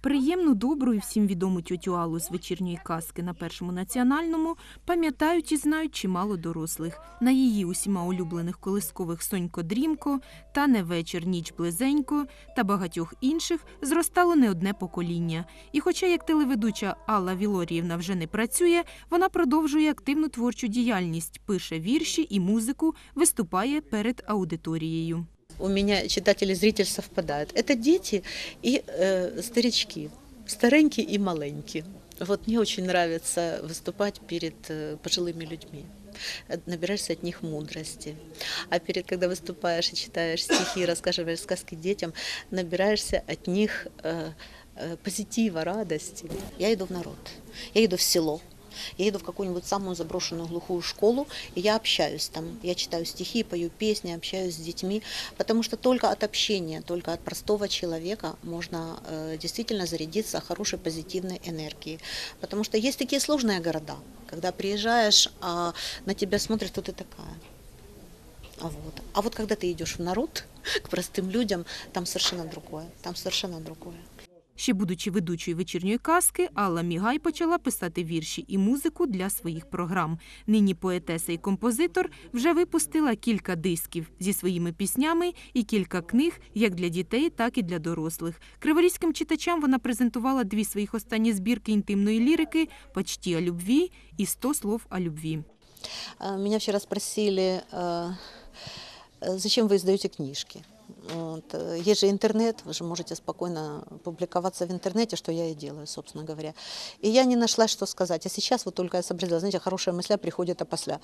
Приємну, добру і всім відому тютю Аллу з вечірньої казки на першому національному пам'ятають і знають чимало дорослих. На її усіма улюблених колискових Сонько Дрімко та не вечір, ніч близенько та багатьох інших зростало не одне покоління. І хоча як телеведуча Алла Вілоріївна вже не працює, вона продовжує активну творчу діяльність, пише вірші і музику, виступає перед аудиторією. у меня читатель и зритель совпадают. Это дети и э, старички, старенькие и маленькие. Вот мне очень нравится выступать перед э, пожилыми людьми. Э, Набираешься от них мудрости. А перед, когда выступаешь и читаешь стихи, рассказываешь сказки детям, набираешься от них э, э, позитива, радости. Я иду в народ, я иду в село, Я иду в какую-нибудь самую заброшенную глухую школу, и я общаюсь там. Я читаю стихи, пою песни, общаюсь с детьми, потому что только от общения, только от простого человека можно э, действительно зарядиться хорошей позитивной энергией. Потому что есть такие сложные города, когда приезжаешь, а на тебя смотрят, кто ты такая. А вот. а вот когда ты идешь в народ, к простым людям, там совершенно другое. Там совершенно другое. Ще будучи ведучою вечірньої казки, Алла Мігай почала писати вірші і музику для своїх програм. Нині поетеса і композитор вже випустила кілька дисків зі своїми піснями і кілька книг як для дітей, так і для дорослих. Криворізьким читачам вона презентувала дві своїх останні збірки інтимної лірики «Почти о любві» і «100 слов о любві». А, Меня вчера спросили, э, э, зачем вы издаете книжки? Вот. э, Есть же интернет, вы же можете спокойно публиковаться в интернете, что я и делаю, собственно говоря. И я не нашла, что сказать. А сейчас вот только я сообразила, знаете, хорошая мысля приходит опосля.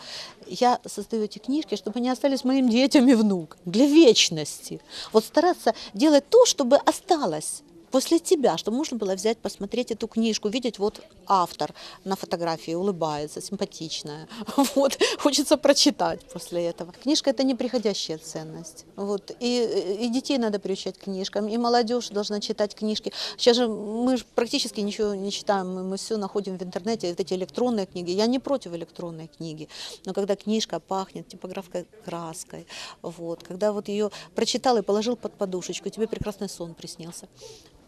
Я создаю эти книжки, чтобы они остались моим детям и внукам, для вечности. Вот стараться делать то, чтобы осталось После тебя, чтобы можно было взять, посмотреть эту книжку, видеть вот автор на фотографии улыбается, симпатичная. Вот, хочется прочитать после этого. Книжка это неприходящая ценность. Вот, и, и детей надо приучать книжкам, и молодежь должна читать книжки. Сейчас же мы практически ничего не читаем, мы все находим в интернете, вот эти электронные книги. Я не против электронной книги, но когда книжка пахнет типографской краской, вот, когда вот ее прочитал и положил под подушечку, тебе прекрасный сон приснился.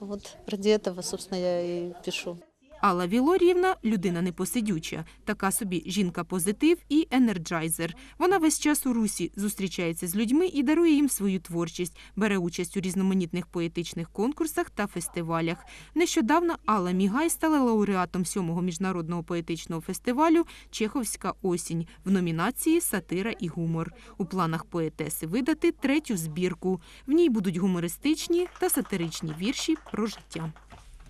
Вот ради этого, собственно, я и пишу. Алла Вілоріївна – людина непосидюча, така собі жінка-позитив і енерджайзер. Вона весь час у русі, зустрічається з людьми і дарує їм свою творчість, бере участь у різноманітних поетичних конкурсах та фестивалях. Нещодавно Алла Мігай стала лауреатом сьомого міжнародного поетичного фестивалю Чеховська осінь в номінації Сатира і гумор. У планах поетеси видати третю збірку. В ній будуть гумористичні та сатиричні вірші про життя.